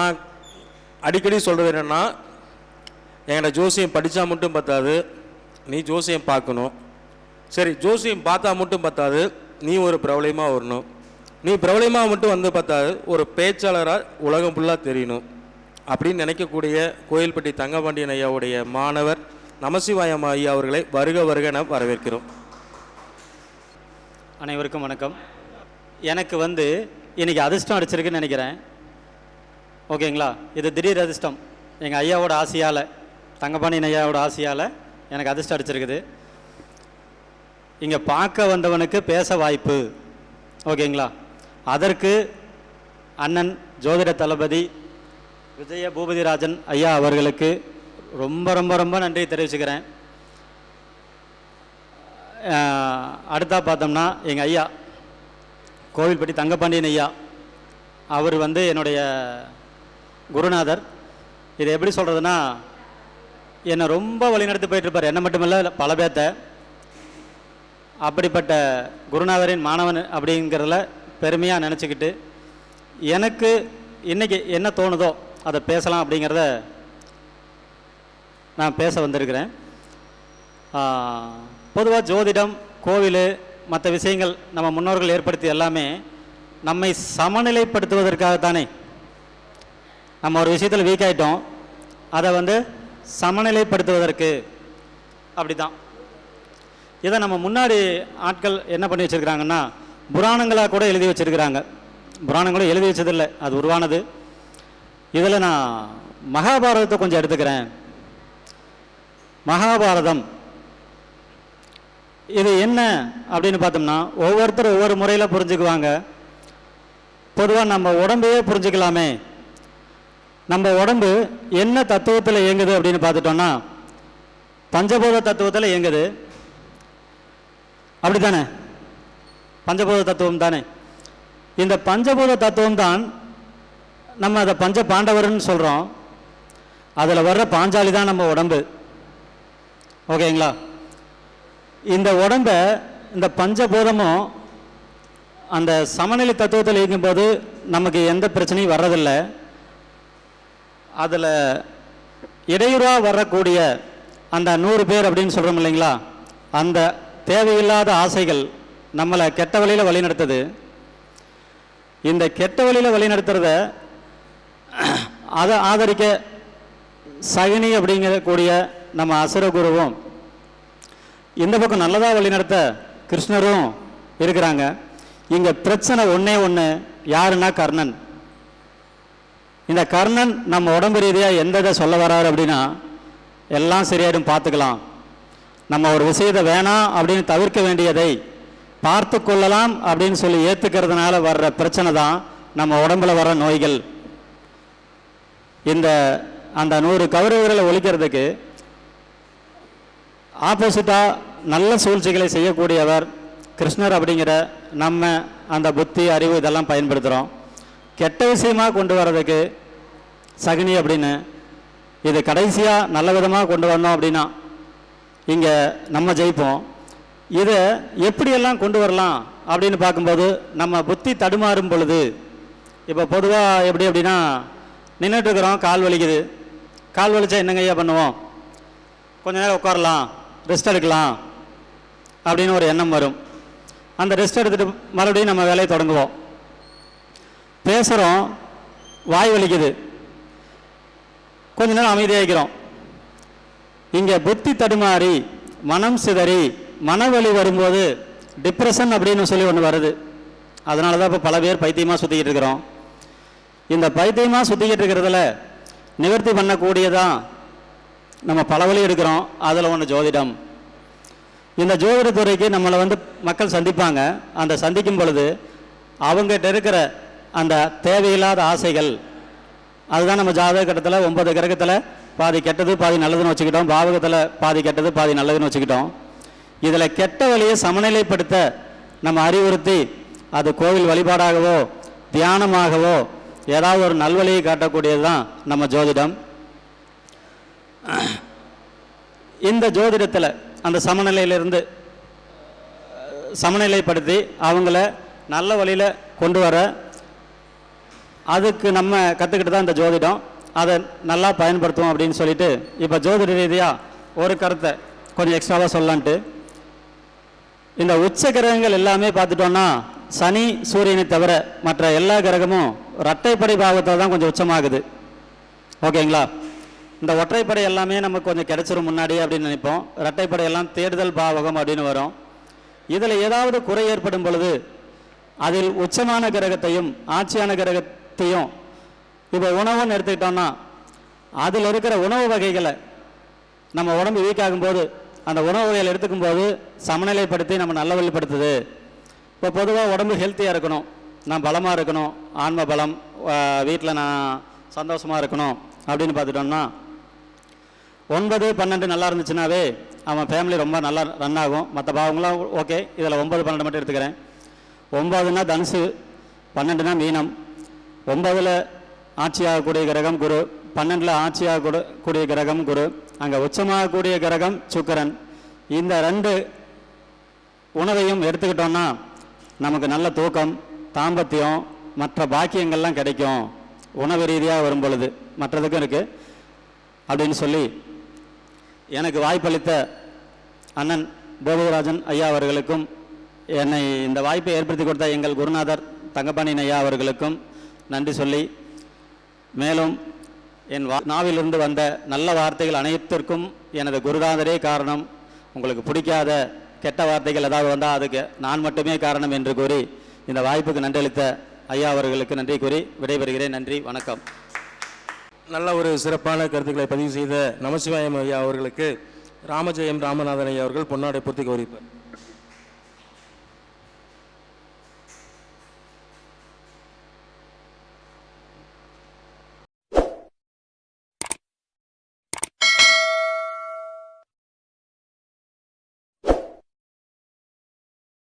நான் அடிக்கடி சொல்கிறது என்னென்னா என்கிட்ட ஜோசியம் படித்தா மட்டும் பத்தாது நீ ஜோசியம் பார்க்கணும். சரி ஜோசியம் பார்த்தா மட்டும் பத்தாது நீ ஒரு பிரபலயமாக வரணும். நீ பிரபலயமாக மட்டும் வந்து பத்தாது ஒரு பேச்சாளராக உலகம் ஃபுல்லாக தெரியணும் அப்படின்னு நினைக்கக்கூடிய கோயில்பட்டி தங்கபாண்டியன் ஐயாவுடைய மாணவர் நமசிவாயம் ஐயா அவர்களை வருக வருக என வரவேற்கிறோம். அனைவருக்கும் வணக்கம். எனக்கு வந்து இன்றைக்கி அதிர்ஷ்டம் அடிச்சிருக்குன்னு நினைக்கிறேன். ஓகேங்களா? இது திடீர் அதிர்ஷ்டம். எங்கள் ஐயாவோட ஆசையால் தங்கப்பாண்டியன் ஐயாவோட ஆசையால் எனக்கு அதிர்ஷ்டம் அடிச்சிருக்குது. இங்கே பார்க்க வந்தவனுக்கு பேச வாய்ப்பு. ஓகேங்களா? அதற்கு அண்ணன் ஜோதிட தளபதி விஜய பூபதிராஜன் ஐயா அவர்களுக்கு ரொம்ப ரொம்ப ரொம்ப நன்றி தெரிவிச்சுக்கிறேன். அடுத்தா பார்த்தோம்னா எங்கள் ஐயா கோவில்பட்டி தங்கப்பாண்டியன் ஐயா. அவர் வந்து என்னுடைய குருநாதர் இது எப்படி சொல்கிறதுனா என்னை ரொம்ப வழிநடத்தி போயிட்டுருப்பார். என்ன மட்டுமில்ல பல பேர்த்த. அப்படிப்பட்ட குருநாதரின் மாணவன் அப்படிங்கிறதுல பெருமையாக நினச்சிக்கிட்டு எனக்கு இன்றைக்கி என்ன தோணுதோ அதை பேசலாம் அப்படிங்கிறத நான் பேச வந்திருக்கிறேன். பொதுவாக ஜோதிடம் கோவில் மற்ற விஷயங்கள் நம்ம முன்னோர்கள் ஏற்படுத்தி எல்லாமே நம்மை சமநிலைப்படுத்துவதற்காகத்தானே நம்ம ஒரு விஷயத்தில் வீக் ஆகிட்டோம் அதை வந்து சமநிலைப்படுத்துவதற்கு அப்படி தான் இதை நம்ம முன்னாடி ஆட்கள் என்ன பண்ணி வச்சுருக்கிறாங்கன்னா புராணங்களாக கூட எழுதி வச்சுருக்கிறாங்க. புராணங்களும் எழுதி வச்சதில்லை அது உருவானது. இதில் நான் மகாபாரதத்தை கொஞ்சம் எடுத்துக்கிறேன். மகாபாரதம். இது என்ன அப்படின்னு பார்த்தோம்னா ஒவ்வொருத்தரும் ஒவ்வொரு முறையில் புரிஞ்சுக்குவாங்க. பொதுவாக நம்ம உடம்பையே புரிஞ்சுக்கலாமே. நம்ம உடம்பு என்ன தத்துவத்தில் இயங்குது அப்படின்னு பார்த்துட்டோம்னா பஞ்சபூத தத்துவத்தில் இயங்குது. அப்படி தானே பஞ்சபூத தத்துவம் தானே. இந்த பஞ்சபூத தத்துவம் தான் நம்ம அதை பஞ்ச பாண்டவர்னு சொல்கிறோம் அதில் வர்ற பாஞ்சாலி தான் நம்ம உடம்பு. ஓகேங்களா? இந்த உடம்பை இந்த பஞ்சபூதமும் அந்த சமநிலை தத்துவத்தில் இருக்கும்போது நமக்கு எந்த பிரச்சனையும் வர்றதில்லை. அதில் இடையூறாக வரக்கூடிய அந்த நூறு பேர் அப்படின்னு சொல்கிறோம் இல்லைங்களா? அந்த தேவையில்லாத ஆசைகள் நம்மளை கெட்ட வழியில் வழிநடத்துது. இந்த கெட்ட வழியில் வழிநடத்துறத அதை ஆதரிக்க சகினி அப்படிங்கக்கூடிய நம்ம அசுரகுருவும் இந்த பக்கம் நல்லதாக வழிநடத்த கிருஷ்ணரும் இருக்கிறாங்க. இங்கே பிரச்சனை ஒன்றே ஒன்று யாருன்னா கர்ணன். இந்த கர்ணன் நம்ம உடம்பு ரீதியாக எந்த இதை சொல்ல வராரு அப்படின்னா எல்லாம் சரியாயிடும் பார்த்துக்கலாம். நம்ம ஒரு விஷயத்தை வேணாம் அப்படின்னு தவிர்க்க வேண்டியதை பார்த்து கொள்ளலாம் அப்படின்னு சொல்லி ஏற்றுக்கிறதுனால வர்ற பிரச்சனை தான் நம்ம உடம்புல வர்ற நோய்கள். இந்த அந்த நூறு கௌரவர்களை ஒழிக்கிறதுக்கு ஆப்போசிட்டாக நல்ல சூழ்ச்சிகளை செய்யக்கூடியவர் கிருஷ்ணர் அப்படிங்கிற நம்ம அந்த புத்தி அறிவு இதெல்லாம் பயன்படுத்துகிறோம் கெட்ட விஷயமாக கொண்டு வர்றதுக்கு சகுனி அப்படின்னு இது கடைசியாக நல்ல விதமாக கொண்டு வந்தோம் அப்படின்னா இங்கே நம்ம ஜெயிப்போம். இதை எப்படியெல்லாம் கொண்டு வரலாம் அப்படின்னு பார்க்கும்போது நம்ம புத்தி தடுமாறும் பொழுது இப்போ பொதுவாக எப்படி அப்படின்னா நின்றுட்டு இருக்கிறோம் கால் வலிக்குது. கால் வலிச்சா என்னங்க ஐயா பண்ணுவோம்? கொஞ்ச நேரம் உட்காரலாம் ரெஸ்ட் எடுக்கலாம் அப்படின்னு ஒரு எண்ணம் வரும். அந்த ரெஸ்ட் எடுத்துட்டு மறுபடியும் நம்ம வேலையை தொடங்குவோம். பேசுகிறோம் வாய் வலிக்குது. கொஞ்ச நேரம் அமைதியாகிறோம் இங்கே புத்தி தடுமாறி மனம் சிதறி மனவலி வரும்போது டிப்ரெஷன் அப்படின்னு சொல்லி ஒன்று வருது. அதனால தான் இப்போ பல பேர் பைத்தியமாக சுற்றிக்கிட்டு இருக்கிறோம். இந்த பைத்தியமாக சுற்றிக்கிட்டு இருக்கிறதுல நிவர்த்தி பண்ணக்கூடியதான் நம்ம பல வழி எடுக்கிறோம். அதில் ஒன்று ஜோதிடம். இந்த ஜோதிடத்துறைக்கு நம்மளை வந்து மக்கள் சந்திப்பாங்க. அந்த சந்திக்கும் பொழுது அவங்ககிட்ட இருக்கிற அந்த தேவையில்லாத ஆசைகள் அதுதான் நம்ம ஜாதக கட்டத்தில் ஒன்பது கிரகத்தில் பாதி கெட்டது பாதி நல்லதுன்னு வச்சுக்கிட்டோம். பாவகத்தில் பாதி கெட்டது பாதி நல்லதுன்னு வச்சுக்கிட்டோம். இதில் கெட்ட வழியை சமநிலைப்படுத்த நம்ம அறிவுறுத்தி அது கோவில் வழிபாடாகவோ தியானமாகவோ ஏதாவது ஒரு நல்வழியை காட்டக்கூடியது தான் நம்ம ஜோதிடம். இந்த ஜோதிடத்தில் அந்த சமநிலையிலிருந்து சமநிலைப்படுத்தி அவங்கள நல்ல வழியில் கொண்டு வர அதுக்கு நம்ம கற்றுக்கிட்டு தான் இந்த ஜோதிடம். அதை நல்லா பயன்படுத்துவோம் அப்படின்னு சொல்லிட்டு இப்போ ஜோதிட ரீதியாக ஒரு கருத்தை கொஞ்சம் எக்ஸ்ட்ராவாக சொல்லலான்ட்டு. இந்த உச்ச கிரகங்கள் எல்லாமே பார்த்துட்டோம்னா சனி சூரியனை தவிர மற்ற எல்லா கிரகமும் இரட்டைப்படை பாவத்தில் தான் கொஞ்சம் உச்சமாகுது. ஓகேங்களா? இந்த ஒற்றைப்படை எல்லாமே நமக்கு கொஞ்சம் கிடைச்சிரும் முன்னாடி அப்படின்னு நினைப்போம். இரட்டைப்படை எல்லாம் தேடுதல் பாவகம் அப்படின்னு வரும். இதில் ஏதாவது குறை ஏற்படும் பொழுது அதில் உச்சமான கிரகத்தையும் ஆட்சியான கிரக கிரகத்தையும் இப்போ உணவுன்னு எடுத்துக்கிட்டோம்னா அதில் இருக்கிற உணவு வகைகளை நம்ம உடம்பு வீக் ஆகும்போது அந்த உணவு வகைகள் எடுத்துக்கும் போது சமநிலைப்படுத்தி நம்ம நல்ல வழிப்படுத்துது. இப்போ பொதுவாக உடம்பு ஹெல்த்தியாக இருக்கணும். நான் பலமாக இருக்கணும். ஆன்ம பலம் வீட்டில் நான் சந்தோஷமாக இருக்கணும் அப்படின்னு பார்த்துட்டோம்னா ஒன்பது பன்னெண்டு நல்லா இருந்துச்சுனாவே அவன் ஃபேமிலி ரொம்ப நல்லா ரன் ஆகும். மற்ற பாவங்களும் ஓகே இதில் ஒன்பது பன்னெண்டு மட்டும் எடுத்துக்கிறேன். ஒன்பதுனா தனுசு பன்னெண்டுனா மீனம். ஒன்பதில் ஆட்சியாகக்கூடிய கிரகம் குரு பன்னெண்டில் ஆட்சியாக கூடிய கிரகம் குரு அங்கே உச்சமாகக்கூடிய கிரகம் சுக்கிரன். இந்த ரெண்டு உணவையும் எடுத்துக்கிட்டோம்னா நமக்கு நல்ல தூக்கம் தாம்பத்தியம் மற்ற பாக்கியங்கள்லாம் கிடைக்கும். உணவு ரீதியாக வரும் பொழுது மற்றதுக்கும் இருக்குது அப்படின்னு சொல்லி எனக்கு வாய்ப்பளித்த அண்ணன் போதவராஜன் ஐயா அவர்களுக்கும் என்னை இந்த வாய்ப்பை ஏற்படுத்தி கொடுத்த எங்கள் குருநாதர் தங்கப்பாண்டியன் ஐயா அவர்களுக்கும் நன்றி சொல்லி மேலும் என் வா நாவிலிருந்து வந்த நல்ல வார்த்தைகள் அனைத்திற்கும் எனது குருநாதரே காரணம். உங்களுக்கு பிடிக்காத கெட்ட வார்த்தைகள் ஏதாவது வந்தால் அதுக்கு நான் மட்டுமே காரணம் என்று கூறி இந்த வாய்ப்புக்கு நன்றளித்த ஐயா அவர்களுக்கு நன்றி கூறி விடைபெறுகிறேன். நன்றி வணக்கம். நல்ல ஒரு சிறப்பான கருத்துக்களை பதிவு செய்த நமசிவாயம் ஐயா அவர்களுக்கு ராமஜெயம் ராமநாதன் ஐயா அவர்கள் பொன்னாடை பொறுத்து கௌரிப்பார்